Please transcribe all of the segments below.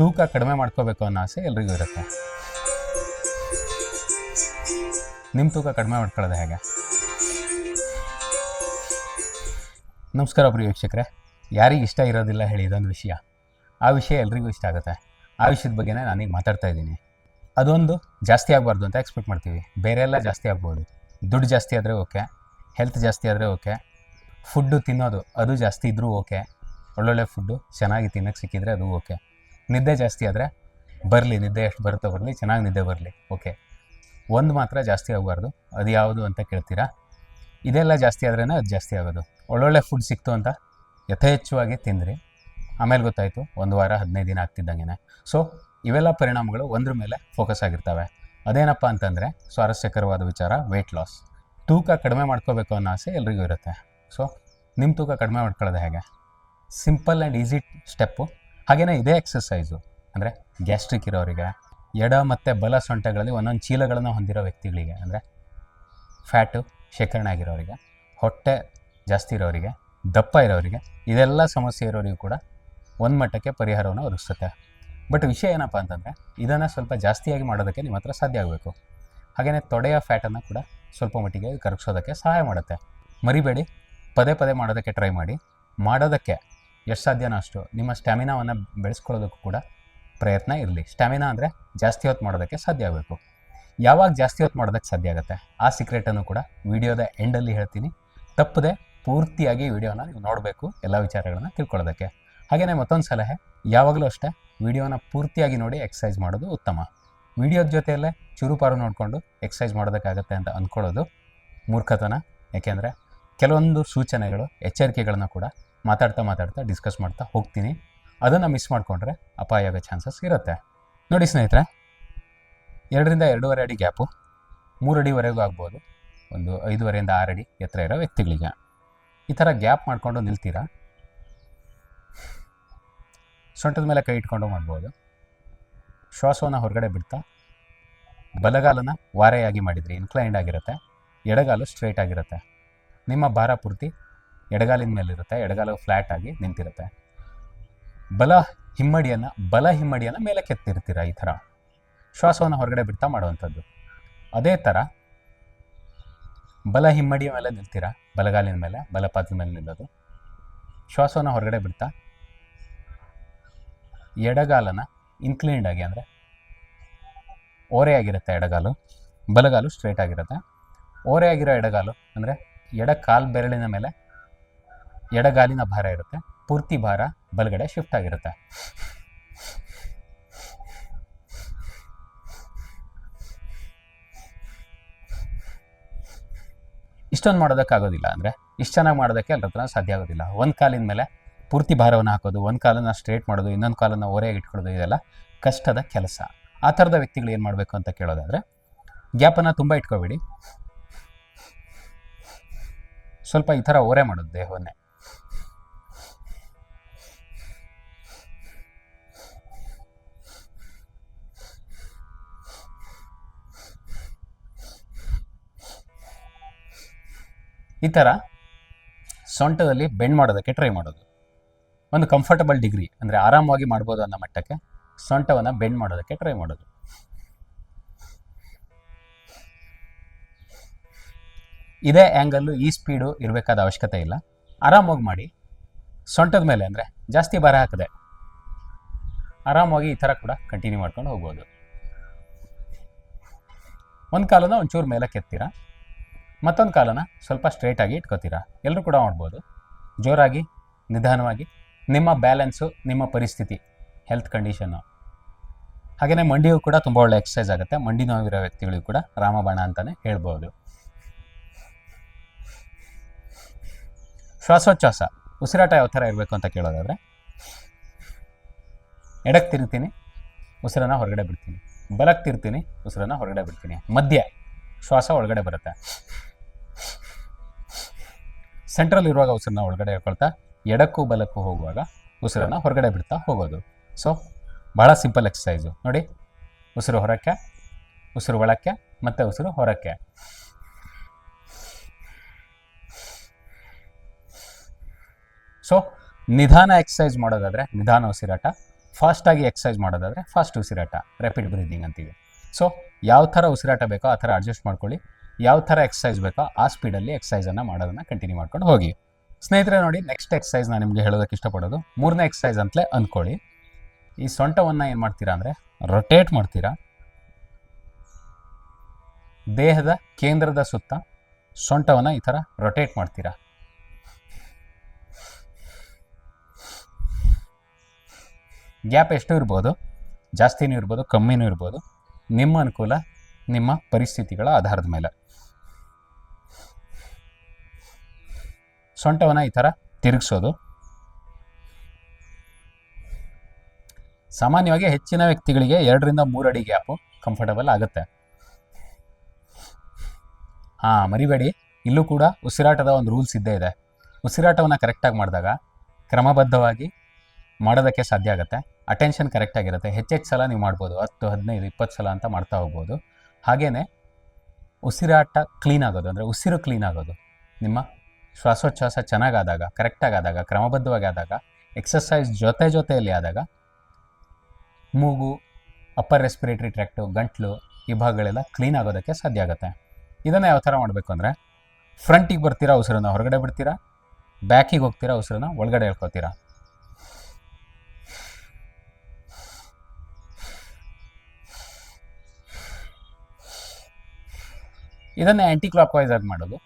ತೂಕ ಕಡಿಮೆ ಮಾಡ್ಕೋಬೇಕು ಅನ್ನೋ ಆಸೆ ಎಲ್ರಿಗೂ ಇರುತ್ತೆ. ನಿಮ್ಮ ತೂಕ ಕಡಿಮೆ ಮಾಡ್ಕೊಳ್ಳೋದು ಹೇಗೆ? ನಮಸ್ಕಾರ ಪ್ರಿಯ ವೀಕ್ಷಕರೇ. ಯಾರಿಗೆ ಇಷ್ಟ ಇರೋದಿಲ್ಲ ಹೇಳಿ ಇದೊಂದು ವಿಷಯ. ಆ ವಿಷಯ ಎಲ್ರಿಗೂ ಇಷ್ಟ ಆಗುತ್ತೆ. ಆ ವಿಷಯದ ಬಗ್ಗೆನೇ ನಾನೀಗ ಮಾತಾಡ್ತಾ ಇದ್ದೀನಿ. ಅದೊಂದು ಜಾಸ್ತಿ ಆಗಬಾರ್ದು ಅಂತ ಎಕ್ಸ್ಪೆಕ್ಟ್ ಮಾಡ್ತೀವಿ. ಬೇರೆ ಎಲ್ಲ ಜಾಸ್ತಿ ಆಗ್ಬೋದು. ದುಡ್ಡು ಜಾಸ್ತಿ ಆದರೆ ಓಕೆ. ಹೆಲ್ತ್ ಜಾಸ್ತಿ ಆದರೆ ಓಕೆ. ಫುಡ್ಡು ತಿನ್ನೋದು ಅದು ಜಾಸ್ತಿ ಇದ್ದರೂ ಓಕೆ. ಒಳ್ಳೊಳ್ಳೆ ಫುಡ್ಡು ಚೆನ್ನಾಗಿ ತಿನ್ನೋಕ್ಕೆ ಸಿಕ್ಕಿದರೆ ಅದು ಓಕೆ. ನಿದ್ದೆ ಜಾಸ್ತಿ ಆದರೆ ಬರಲಿ, ನಿದ್ದೆ ಎಷ್ಟು ಬರುತ್ತೋ ಬರಲಿ, ಚೆನ್ನಾಗಿ ನಿದ್ದೆ ಬರಲಿ ಓಕೆ ಒಂದು ಮಾತ್ರ ಜಾಸ್ತಿ ಆಗಬಾರ್ದು, ಅದು ಯಾವುದು ಅಂತ ಕೇಳ್ತೀರಾ? ಇದೆಲ್ಲ ಜಾಸ್ತಿ ಆದ್ರೇ ಅದು ಜಾಸ್ತಿ ಆಗೋದು. ಒಳ್ಳೊಳ್ಳೆ ಫುಡ್ ಸಿಕ್ತು ಅಂತ ಯಥೇಚ್ಛವಾಗಿ ತಿಂದ್ರಿ. ಆಮೇಲೆ ಗೊತ್ತಾಯಿತು, ಒಂದು ವಾರ ಹದಿನೈದು ದಿನ ಆಗ್ತಿದ್ದಂಗೆ ಸೊ ಇವೆಲ್ಲ ಪರಿಣಾಮಗಳು ಒಂದ್ರ ಮೇಲೆ ಫೋಕಸ್ ಆಗಿರ್ತವೆ. ಅದೇನಪ್ಪ ಅಂತಂದರೆ ಸ್ವಾರಸ್ಯಕರವಾದ ವಿಚಾರ ವೆಯ್ಟ್ ಲಾಸ್ ತೂಕ ಕಡಿಮೆ ಮಾಡ್ಕೋಬೇಕು ಅನ್ನೋ ಆಸೆ ಎಲ್ರಿಗೂ ಇರುತ್ತೆ. ಸೊ ನಿಮ್ಮ ತೂಕ ಕಡಿಮೆ ಮಾಡ್ಕೊಳ್ಳೋದು ಹೇಗೆ? ಸಿಂಪಲ್ ಆ್ಯಂಡ್ ಈಸಿ ಸ್ಟೆಪ್ಪು ಹಾಗೆಯೇ ಇದೇ ಎಕ್ಸಸೈಸು ಅಂದರೆ ಗ್ಯಾಸ್ಟ್ರಿಕ್ ಇರೋರಿಗೆ, ಎಡ ಮತ್ತು ಬಲ ಸೊಂಟಗಳಲ್ಲಿ ಒಂದೊಂದು ಚೀಲಗಳನ್ನು ಹೊಂದಿರೋ ವ್ಯಕ್ತಿಗಳಿಗೆ, ಅಂದರೆ ಫ್ಯಾಟು ಶೇಖರಣೆ ಆಗಿರೋರಿಗೆ, ಹೊಟ್ಟೆ ಜಾಸ್ತಿ ಇರೋರಿಗೆ, ದಪ್ಪ ಇರೋರಿಗೆ, ಇದೆಲ್ಲ ಸಮಸ್ಯೆ ಇರೋರಿಗೂ ಕೂಡ ಒಂದು ಮಟ್ಟಕ್ಕೆ ಪರಿಹಾರವನ್ನು ಒದಗಿಸುತ್ತೆ. ಬಟ್ ವಿಷಯ ಏನಪ್ಪ ಅಂತಂದರೆ, ಇದನ್ನು ಸ್ವಲ್ಪ ಜಾಸ್ತಿಯಾಗಿ ಮಾಡೋದಕ್ಕೆ ನಿಮ್ಮ ಹತ್ರ ಸಾಧ್ಯ ಆಗಬೇಕು. ಹಾಗೆಯೇ ತೊಡೆಯ ಫ್ಯಾಟನ್ನು ಕೂಡ ಸ್ವಲ್ಪ ಮಟ್ಟಿಗೆ ಕರಗಿಸೋದಕ್ಕೆ ಸಹಾಯ ಮಾಡುತ್ತೆ. ಮರಿಬೇಡಿ, ಪದೇ ಪದೇ ಮಾಡೋದಕ್ಕೆ ಟ್ರೈ ಮಾಡಿ. ಮಾಡೋದಕ್ಕೆ ಎಷ್ಟು ಸಾಧ್ಯನೋ ಅಷ್ಟು ನಿಮ್ಮ ಸ್ಟ್ಯಾಮಿನಾವನ್ನು ಬೆಳೆಸ್ಕೊಳ್ಳೋದಕ್ಕೂ ಕೂಡ ಪ್ರಯತ್ನ ಇರಲಿ. ಸ್ಟ್ಯಾಮಿನಾ ಅಂದರೆ ಜಾಸ್ತಿ ಹೊತ್ತು ಮಾಡೋದಕ್ಕೆ ಸಾಧ್ಯ ಆಗಬೇಕು. ಯಾವಾಗ ಜಾಸ್ತಿ ಹೊತ್ತು ಮಾಡೋದಕ್ಕೆ ಸಾಧ್ಯ ಆಗುತ್ತೆ? ಆ ಸೀಕ್ರೆಟನ್ನು ಕೂಡ ವಿಡಿಯೋದ ಎಂಡಲ್ಲಿ ಹೇಳ್ತೀನಿ. ತಪ್ಪದೆ ಪೂರ್ತಿಯಾಗಿ ವಿಡಿಯೋನ ನೀವು ನೋಡಬೇಕು, ಎಲ್ಲ ವಿಚಾರಗಳನ್ನು ತಿಳ್ಕೊಳ್ಳೋದಕ್ಕೆ. ಹಾಗೆಯೇ ಮತ್ತೊಂದು ಸಲಹೆ, ಯಾವಾಗಲೂ ಅಷ್ಟೇ ವಿಡಿಯೋನ ಪೂರ್ತಿಯಾಗಿ ನೋಡಿ ಎಕ್ಸಸೈಸ್ ಮಾಡೋದು ಉತ್ತಮ. ವಿಡಿಯೋದ ಜೊತೆಯಲ್ಲೇ ಚುರುಪಾರು ನೋಡಿಕೊಂಡು ಎಕ್ಸಸೈಸ್ ಮಾಡೋದಕ್ಕಾಗತ್ತೆ ಅಂತ ಅಂದ್ಕೊಳ್ಳೋದು ಮೂರ್ಖತನ. ಯಾಕೆಂದರೆ ಕೆಲವೊಂದು ಸೂಚನೆಗಳು, ಎಚ್ಚರಿಕೆಗಳನ್ನು ಕೂಡ ಮಾತಾಡ್ತಾ ಮಾತಾಡ್ತಾ ಡಿಸ್ಕಸ್ ಮಾಡ್ತಾ ಹೋಗ್ತೀನಿ. ಅದನ್ನು ಮಿಸ್ ಮಾಡಿಕೊಂಡ್ರೆ ಅಪಾಯ ಆಗೋ ಚಾನ್ಸಸ್ ಇರುತ್ತೆ. ನೋಡಿ ಸ್ನೇಹಿತರೆ, ಎರಡರಿಂದ ಎರಡೂವರೆ ಅಡಿ ಗ್ಯಾಪು ಮೂರು ಅಡಿವರೆಗೂ ಆಗ್ಬೋದು. ಒಂದು ಐದೂವರೆಯಿಂದ ಆರು ಅಡಿ ಎತ್ತರ ಇರೋ ವ್ಯಕ್ತಿಗಳಿಗೆ. ಈ ಥರ ಗ್ಯಾಪ್ ಮಾಡಿಕೊಂಡು ನಿಲ್ತೀರಾ? ಸೊಂಟದ ಮೇಲೆ ಕೈ ಇಟ್ಕೊಂಡು ಮಾಡ್ಬೋದು. ಶ್ವಾಸವನ್ನು ಹೊರಗಡೆ ಬಿಡ್ತಾ ಬಲಗಾಲನ ವಾರೆಯಾಗಿ ಮಾಡಿದ್ರಿ ಇನ್ಕ್ಲೈಂಡ್ ಆಗಿರುತ್ತೆ. ಎಡಗಾಲು ಸ್ಟ್ರೈಟ್ ಆಗಿರುತ್ತೆ. ನಿಮ್ಮ ಭಾರ ಪೂರ್ತಿ ಎಡಗಾಲಿನ ಮೇಲಿರುತ್ತೆ ಎಡಗಾಲು ಫ್ಲ್ಯಾಟ್ ಆಗಿ ನಿಂತಿರುತ್ತೆ. ಬಲ ಹಿಮ್ಮಡಿಯನ್ನು ಬಲ ಹಿಮ್ಮಡಿಯನ್ನು ಮೇಲೆ ಕೆತ್ತಿರ್ತೀರ ಈ ಥರ? ಶ್ವಾಸವನ್ನು ಹೊರಗಡೆ ಬಿಡ್ತಾ ಮಾಡುವಂಥದ್ದು. ಅದೇ ಥರ ಬಲ ಹಿಮ್ಮಡಿಯ ಮೇಲೆ ನಿಲ್ತೀರ? ಬಲಗಾಲಿನ ಮೇಲೆ ಬಲಪಾದದ ಮೇಲೆ ನಿಲ್ಲೋದು. ಶ್ವಾಸವನ್ನು ಹೊರಗಡೆ ಬಿಡ್ತಾ ಎಡಗಾಲನ ಇನ್ಕ್ಲೀನ್ಡ್ ಆಗಿ ಅಂದರೆ ಓರೆ ಆಗಿರುತ್ತೆ ಎಡಗಾಲು, ಬಲಗಾಲು ಸ್ಟ್ರೈಟ್ ಆಗಿರುತ್ತೆ. ಓರೆ ಆಗಿರೋ ಎಡಗಾಲು ಅಂದರೆ ಎಡ ಕಾಲು ಬೆರಳಿನ ಮೇಲೆ ಎಡಗಾಲಿನ ಭಾರ ಇರುತ್ತೆ, ಪೂರ್ತಿ ಭಾರ ಬಲಗಡೆ ಶಿಫ್ಟ್ ಆಗಿರುತ್ತೆ. ಇಷ್ಟೊಂದು ಮಾಡೋದಕ್ಕಾಗೋದಿಲ್ಲ ಅಂದರೆ, ಇಷ್ಟು ಚೆನ್ನಾಗಿ ಮಾಡೋದಕ್ಕೆ ಎಲ್ಲರ ಹತ್ರ ಸಾಧ್ಯ ಆಗೋದಿಲ್ಲ. ಒಂದು ಕಾಲಿನ ಮೇಲೆ ಪೂರ್ತಿ ಭಾರವನ್ನು ಹಾಕೋದು, ಒಂದು ಕಾಲನ್ನು ಸ್ಟ್ರೇಟ್ ಮಾಡೋದು, ಇನ್ನೊಂದು ಕಾಲನ್ನು ಓರೆಯಾಗಿ ಇಟ್ಕೊಳ್ಳೋದು, ಇದೆಲ್ಲ ಕಷ್ಟದ ಕೆಲಸ. ಆ ಥರದ ವ್ಯಕ್ತಿಗಳು ಏನು ಮಾಡಬೇಕು ಅಂತ ಕೇಳೋದಾದರೆ, ಗ್ಯಾಪನ್ನು ತುಂಬ ಇಟ್ಕೋಬೇಡಿ. ಸ್ವಲ್ಪ ಈ ಥರ ಓರೆ ಮಾಡೋದು ದೇಹವನ್ನೇ. ಈ ಥರ ಸೊಂಟದಲ್ಲಿ ಬೆಂಡ್ ಮಾಡೋದಕ್ಕೆ ಟ್ರೈ ಮಾಡೋದು. ಒಂದು ಕಂಫರ್ಟಬಲ್ ಡಿಗ್ರಿ ಅಂದರೆ ಆರಾಮವಾಗಿ ಮಾಡ್ಬೋದು ಅನ್ನೋ ಮಟ್ಟಕ್ಕೆ ಸೊಂಟವನ್ನು ಬೆಂಡ್ ಮಾಡೋದಕ್ಕೆ ಟ್ರೈ ಮಾಡೋದು. ಇದೇ ಆ್ಯಂಗಲ್ಲು ಈ ಸ್ಪೀಡು ಇರಬೇಕಾದ ಅವಶ್ಯಕತೆ ಇಲ್ಲ. ಆರಾಮಾಗಿ ಮಾಡಿ. ಸೊಂಟದ ಮೇಲೆ ಅಂದರೆ ಜಾಸ್ತಿ ಭಾರ ಹಾಕದೆ. ಆರಾಮಾಗಿ ಈ ಥರ ಕೂಡ ಕಂಟಿನ್ಯೂ ಮಾಡ್ಕೊಂಡು ಹೋಗ್ಬೋದು. ಒಂದು ಕಾಲನ ಒಂಚೂರು ಮೇಲೆ ಕೆತ್ತೀರಾ ಮತ್ತೊಂದು ಕಾಲನ ಸ್ವಲ್ಪ ಸ್ಟ್ರೇಟಾಗಿ ಇಟ್ಕೋತೀರಾ? ಎಲ್ಲರೂ ಕೂಡ ಮಾಡ್ಬೋದು. ಜೋರಾಗಿ, ನಿಧಾನವಾಗಿ, ನಿಮ್ಮ ಬ್ಯಾಲೆನ್ಸು ನಿಮ್ಮ ಪರಿಸ್ಥಿತಿ ಹೆಲ್ತ್ ಕಂಡೀಷನ್ನು ಹಾಗೆಯೇ ಮಂಡಿಯು ಕೂಡ ತುಂಬ ಒಳ್ಳೆ ಎಕ್ಸಸೈಸ್ ಆಗುತ್ತೆ. ಮಂಡಿ ನೋವಿರೋ ವ್ಯಕ್ತಿಗಳಿಗೂ ಕೂಡ ರಾಮಬಾಣ ಅಂತಲೇ ಹೇಳ್ಬೋದು. ಶ್ವಾಸೋಚ್ಛ್ವಾಸ, ಉಸಿರಾಟ ಯಾವ ಥರ ಇರಬೇಕು ಅಂತ ಕೇಳೋದಾದರೆ ಎಡಕ್ಕೆ ತಿರುಗ್ತೀನಿ, ಉಸಿರನ್ನ ಹೊರಗಡೆ ಬಿಡ್ತೀನಿ. ಬಲಕ್ಕೆ ತಿರ್ತೀನಿ ಉಸಿರನ್ನ ಹೊರಗಡೆ ಬಿಡ್ತೀನಿ. ಮಧ್ಯ ಶ್ವಾಸ ಒಳಗಡೆ ಬರುತ್ತೆ. ಸೆಂಟ್ರಲ್ ಇರುವಾಗ ಉಸಿರನ್ನ ಒಳಗಡೆ ಹೇಳ್ಕೊಳ್ತಾ ಎಡಕ್ಕೂ ಬಲಕ್ಕೂ ಹೋಗುವಾಗ ಉಸಿರನ್ನ ಹೊರಗಡೆ ಬಿಡ್ತಾ ಹೋಗೋದು. ಸೊ ಬಹಳ ಸಿಂಪಲ್ ಎಕ್ಸಸೈಸು ನೋಡಿ, ಉಸಿರು ಹೊರಕ್ಕೆ, ಉಸಿರು ಒಳಕ್ಕೆ ಮತ್ತು ಉಸಿರು ಹೊರಕ್ಕೆ. ಸೊ ನಿಧಾನ ಎಕ್ಸಸೈಸ್ ಮಾಡೋದಾದರೆ ನಿಧಾನ ಉಸಿರಾಟ ಫಾಸ್ಟಾಗಿ ಎಕ್ಸಸೈಸ್ ಮಾಡೋದಾದರೆ ಫಾಸ್ಟ್ ಉಸಿರಾಟ ರ್ಯಾಪಿಡ್ ಬ್ರೀದಿಂಗ್ ಅಂತೀವಿ. ಸೊ ಯಾವ ಥರ ಉಸಿರಾಟ ಬೇಕೋ ಆ ಥರ ಅಡ್ಜಸ್ಟ್ ಮಾಡ್ಕೊಳ್ಳಿ. ಯಾವ ಥರ ಎಕ್ಸಸೈಸ್ ಬೇಕೋ ಆ ಸ್ಪೀಡಲ್ಲಿ ಎಕ್ಸಸೈಸನ್ನು ಮಾಡೋದನ್ನು ಕಂಟಿನ್ಯೂ ಮಾಡ್ಕೊಂಡು ಹೋಗಿ. ಸ್ನೇಹಿತರೆ ನೋಡಿ ನೆಕ್ಸ್ಟ್ ಎಕ್ಸಸೈಸ್ ನಾನು ನಿಮಗೆ ಹೇಳೋದಕ್ಕೆ ಇಷ್ಟಪಡೋದು. ಮೂರನೇ ಎಕ್ಸಸೈಸ್ ಅಂತಲೇ ಅಂದ್ಕೊಳ್ಳಿ ಈ ಸೊಂಟವನ್ನು ಏನು ಮಾಡ್ತೀರಾ ಅಂದರೆ ರೊಟೇಟ್ ಮಾಡ್ತೀರಾ. ದೇಹದ ಕೇಂದ್ರದ ಸುತ್ತ ಸೊಂಟವನ್ನು ಈ ಥರ ರೊಟೇಟ್ ಮಾಡ್ತೀರಾ. ಗ್ಯಾಪ್ ಎಷ್ಟು ಇರ್ಬೋದು, ಜಾಸ್ತಿನೂ ಇರ್ಬೋದು, ಕಮ್ಮಿನೂ ಇರ್ಬೋದು, ನಿಮ್ಮ ಅನುಕೂಲ, ನಿಮ್ಮ ಪರಿಸ್ಥಿತಿಗಳ ಆಧಾರದ ಮೇಲೆ. ಸೊಂಟವನ್ನು ಈ ಥರ ತಿರುಗಿಸೋದು. ಸಾಮಾನ್ಯವಾಗಿ ಹೆಚ್ಚಿನ ವ್ಯಕ್ತಿಗಳಿಗೆ ಎರಡರಿಂದ ಮೂರು ಅಡಿ ಗ್ಯಾಪು ಕಂಫರ್ಟಬಲ್ ಆಗುತ್ತೆ. ಹಾಂ, ಮರಿಬೇಡಿ. ಇಲ್ಲೂ ಕೂಡ ಉಸಿರಾಟದ ಒಂದು ರೂಲ್ಸ್ ಇದ್ದೇ ಇದೆ. ಉಸಿರಾಟವನ್ನು ಕರೆಕ್ಟಾಗಿ ಮಾಡಿದಾಗ ಕ್ರಮಬದ್ಧವಾಗಿ ಮಾಡೋದಕ್ಕೆ ಸಾಧ್ಯ ಆಗುತ್ತೆ. ಅಟೆನ್ಷನ್ ಕರೆಕ್ಟಾಗಿರುತ್ತೆ ಹೆಚ್ಚೆಚ್ಚು ಸಲ ನೀವು ಮಾಡ್ಬೋದು. ಹತ್ತು, ಹದಿನೈದು, ಇಪ್ಪತ್ತು ಸಲ ಅಂತ ಮಾಡ್ತಾ ಹೋಗ್ಬೋದು. ಹಾಗೆಯೇ ಉಸಿರಾಟ ಕ್ಲೀನ್ ಆಗೋದು. ಅಂದರೆ ಉಸಿರು ಕ್ಲೀನ್ ಆಗೋದು. ನಿಮ್ಮ ಶ್ವಾಸೋಚ್ಛ್ವಾಸ ಚೆನ್ನಾಗಾದಾಗ ಕರೆಕ್ಟಾಗಿ ಆದಾಗ ಕ್ರಮಬದ್ಧವಾಗಿ ಆದಾಗ ಎಕ್ಸಸೈಸ್ ಜೊತೆ ಜೊತೆಯಲ್ಲಿ ಆದಾಗ, ಮೂಗು ಅಪ್ಪರ್ ರೆಸ್ಪಿರೇಟರಿ ಟ್ರ್ಯಾಕ್ಟು ಗಂಟ್ಲು ಈ ಭಾಗಗಳೆಲ್ಲ ಕ್ಲೀನ್ ಆಗೋದಕ್ಕೆ ಸಾಧ್ಯ ಆಗುತ್ತೆ. ಇದನ್ನು ಯಾವ ಥರ ಮಾಡಬೇಕು ಅಂದರೆ ಫ್ರಂಟಿಗೆ ಬರ್ತೀರಾ ಉಸಿರನ್ನ, ಹೊರಗಡೆ ಬಿಡ್ತೀರಾ? ಬ್ಯಾಕಿಗೆ ಹೋಗ್ತೀರಾ ಉಸಿರನ್ನ, ಒಳಗಡೆ ಹೇಳ್ಕೊತೀರಾ ಇದನ್ನು ಆ್ಯಂಟಿ ಕ್ಲಾಕ್ ಆಗಿ ಮಾಡೋದು.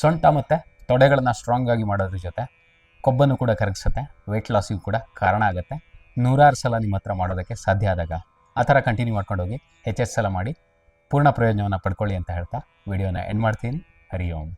ಸೊಂಟ ಮತ್ತು ತೊಡೆಗಳನ್ನು ಸ್ಟ್ರಾಂಗ್ ಆಗಿ ಮಾಡೋದ್ರ ಜೊತೆ ಕೊಬ್ಬನ್ನು ಕೂಡ ಕರಗಿಸುತ್ತೆ ವೆಯ್ಟ್ ಲಾಸಿಗೂ ಕೂಡ ಕಾರಣ ಆಗುತ್ತೆ. ನೂರಾರು ಸಲ ನಿಮ್ಮ ಹತ್ರ ಮಾಡೋದಕ್ಕೆ ಸಾಧ್ಯ ಆದಾಗ ಆ ಥರ ಕಂಟಿನ್ಯೂ ಮಾಡ್ಕೊಂಡು ಹೋಗಿ ಹೆಚ್ಚೆಚ್ಚು ಸಲ ಮಾಡಿ ಪೂರ್ಣ ಪ್ರಯೋಜನವನ್ನು ಪಡ್ಕೊಳ್ಳಿ ಅಂತ ಹೇಳ್ತಾ ವಿಡಿಯೋನ ಎಂಡ್ ಮಾಡ್ತೀನಿ. ಹರಿ ಓಂ.